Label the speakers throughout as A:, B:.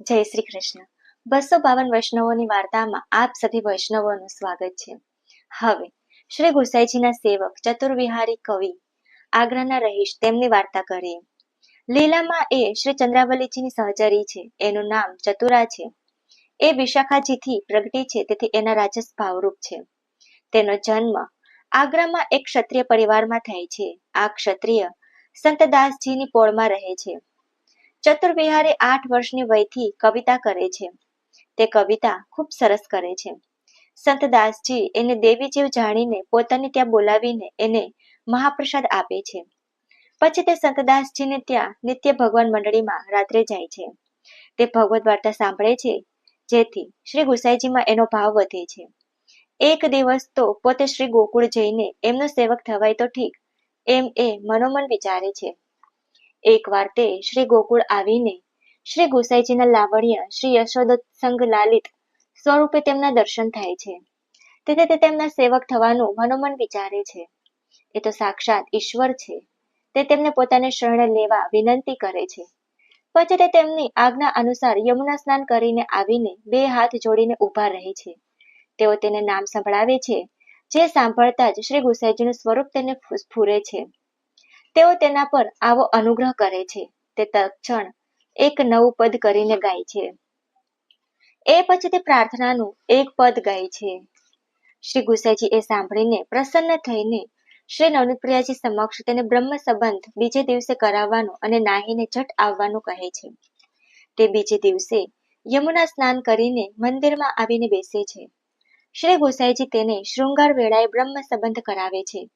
A: જય શ્રી કૃષ્ણ. બસો બાવન વૈષ્ણવોની વાર્તામાં આપ સભી વૈષ્ણવોનું સ્વાગત છે. હવે, શ્રી ગુસાઈજીના સેવક, ચતુર્વિહારી કવિ આગ્રાના રહીશ તેમની વાર્તા કરીએ. લીલામાં એ શ્રી ચંદ્રાવલીજીની સહચરી છે. એનું નામ ચતુરા છે. એ વિશાખાજીથી પ્રગટી છે, તેથી એના રાજસ ભાવરૂપ છે. તેનો જન્મ આગ્રામાં એક ક્ષત્રિય પરિવારમાં થાય છે. આ ક્ષત્રિય સંતદાસજીની પોળમાં રહે છે. ચતુર્વિહારી આઠ વર્ષની વયથી કવિતા કરે છે. તે કવિતા ખૂબ સરસ કરે છે. સંતદાસજી એને દેવી જેવ જાણીને પોતાને ત્યાં બોલાવીને એને મહાપ્રસાદ આપે છે. પછી તે સંતદાસજીને ત્યાં નિત્ય ભગવાન મંડળીમાં રાત્રે જાય છે. તે ભગવત વાર્તા સાંભળે છે, જેથી શ્રી ગુસાઈજીમાં એનો ભાવ વધે છે. એક દિવસ તો પોતે શ્રી ગોકુળ જઈને એમનો સેવક થવાય તો ઠીક, એમ એ મનોમન વિચારે છે. એકવાર તે શ્રી ગોકુળ આવીને શ્રી ગુસાઈજીના લાવણ્ય શ્રી યશોદોત્સંગ લાલિત સ્વરૂપે તેમના દર્શન થાય છે. તેથી તે તેમના સેવક થવાનું મનોમન વિચારે છે. એ તો સાક્ષાત ઈશ્વર છે. તે તેમને પોતાને શરણ લેવા વિનંતી કરે છે. પછી તે તેમની આજ્ઞા અનુસાર યમુના સ્નાન કરીને આવીને બે હાથ જોડીને ઊભા રહે છે. તેઓ તેને નામ સંભળાવે છે. જે સાંભળતા જ શ્રી ગુસાઈજીનું સ્વરૂપ તેને સ્ફુરે છે. તેઓ તેના પર આવો અનુગ્રહ કરે છે. તે તક્ષણ એક નવું પદ કરીને ગાય છે. એ પછી તે પ્રાર્થનાનું એક પદ ગાય છે. શ્રી ગુસાઈજી એ સાંભળીને પ્રસન્ન થઈને શ્રી નવનીતપ્રિયાજી સમક્ષ તેને બ્રહ્મ સંબંધ બીજે દિવસે કરાવવાનો અને નાહીને જટ આવવાનું કહે છે. તે બીજે દિવસે યમુના સ્નાન કરીને મંદિરમાં આવીને બેસે છે. શ્રી ગુસાઈજી તેને શૃંગાર વેળાએ બ્રહ્મ સંબંધ કરાવે છે.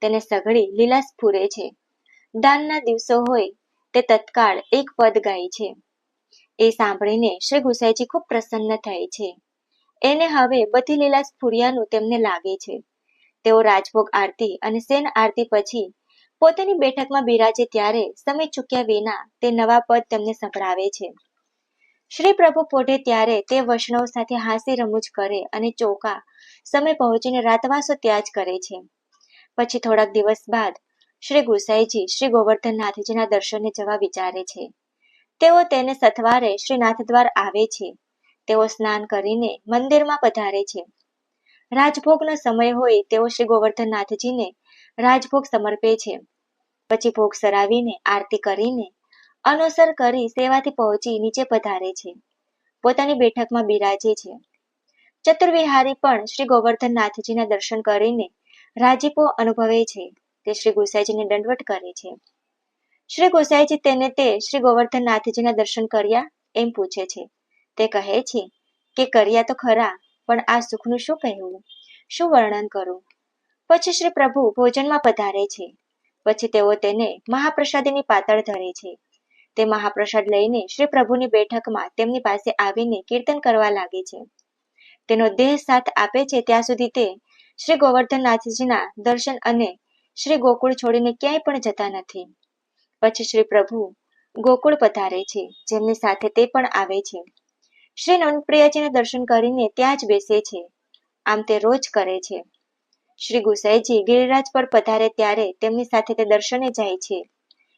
A: તેને સઘળી લીલા સ્ફુરે છે. દાનના દિવસો હોય, તે તત્કાળ એક પદ ગાય છે. એ સાંભળીને શ્રી ગુસાઈજી ખૂબ પ્રસન્ન થાય છે. એને હવે બધી લીલા સ્ફુરિયાનું તેમને લાગે છે. તેઓ રાજભોગ આરતી અને સેન આરતી પછી પોતાની બેઠકમાં બિરાજે ત્યારે સમય ચૂક્યા વિના તે નવા પદ તેમને સંભળાવે છે. શ્રી પ્રભુ પોઢે ત્યારે તે વૈષ્ણવ સાથે હાસી રમૂજ કરે અને ચોકા સમય પહોંચીને રાતવાસો ત્યાજ કરે છે. પછી થોડાક દિવસ બાદ શ્રી ગુસાઈજી શ્રી ગોવર્ધનનાથજીના દર્શને જવા વિચારે છે. તેઓ તેને સથવારે શ્રીનાથ દ્વાર આવે છે. તેઓ સ્નાન કરીને મંદિરમાં પધારે છે. રાજભોગનો સમય હોય તેઓ શ્રી ગોવર્ધનનાથજીને રાજભોગ સમર્પે છે. પછી ભોગ સરાવીને આરતી કરીને અનુસર કરી સેવાથી પહોંચી નીચે પધારે છે. પોતાની બેઠકમાં બિરાજે છે. ચતુર્વિહારી પણ શ્રી ગોવર્ધનનાથજીના દર્શન કરીને રાજીપો અનુભવે છે. તે શ્રી ગુસાઈજીને દંડવટ કરે છે. શ્રી ગુસાઈજી તેને તે શ્રી ગોવર્ધનનાથજીના દર્શન કર્યા એમ પૂછે છે. તે કહે છે કે કર્યા તો ખરા, પણ આ સુખનું શું કહેવું શું વર્ણન કરું? પછી શ્રી પ્રભુ ભોજનમાં પધારે છે. પછી તેઓ તેને મહાપ્રસાદીની પાતળ ધરે છે. તે મહાપ્રસાદ લઈને શ્રી પ્રભુની બેઠકમાં તેમની પાસે આવીને કીર્તન કરવા લાગે છે. તેનો દેહ સાથ આપે છે ત્યાં સુધી તે શ્રી ગોવર્ધનનાથજીના દર્શન અને શ્રી ગોકુળ છોડીને ક્યાંય પણ જતા નથી. પછી શ્રી પ્રભુ ગોકુળ પધારે છે, જેમની સાથે તે પણ આવે છે. શ્રી નવનપ્રિયાજીને દર્શન કરીને ત્યાં જ બેસે છે. આમ તે રોજ કરે છે. શ્રી ગુસાઈજી ગિરિરાજ પર પધારે ત્યારે તેમની સાથે તે દર્શને જાય છે.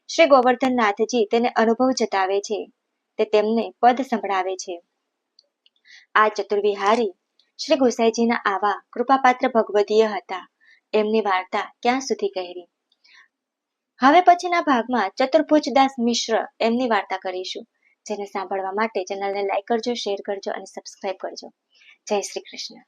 A: શ્રી ગોવર્ધનનાથજી તેને અનુભવ જતાવે છે. તે તેમને પદ સંભળાવે છે. આ ચતુર્વિહારી શ્રી ગુસાઈજીના આવા કૃપાપાત્ર ભગવદીય હતા. એમની વાર્તા ક્યાં સુધી કહેરી હવે પછીના ભાગમાં ચતુર્ભુજદાસ મિશ્ર એમની વાર્તા કરીશું. જેને સાંભળવા માટે ચેનલને લાઈક કરજો શેર કરજો અને સબસ્ક્રાઈબ કરજો. જય શ્રી કૃષ્ણ.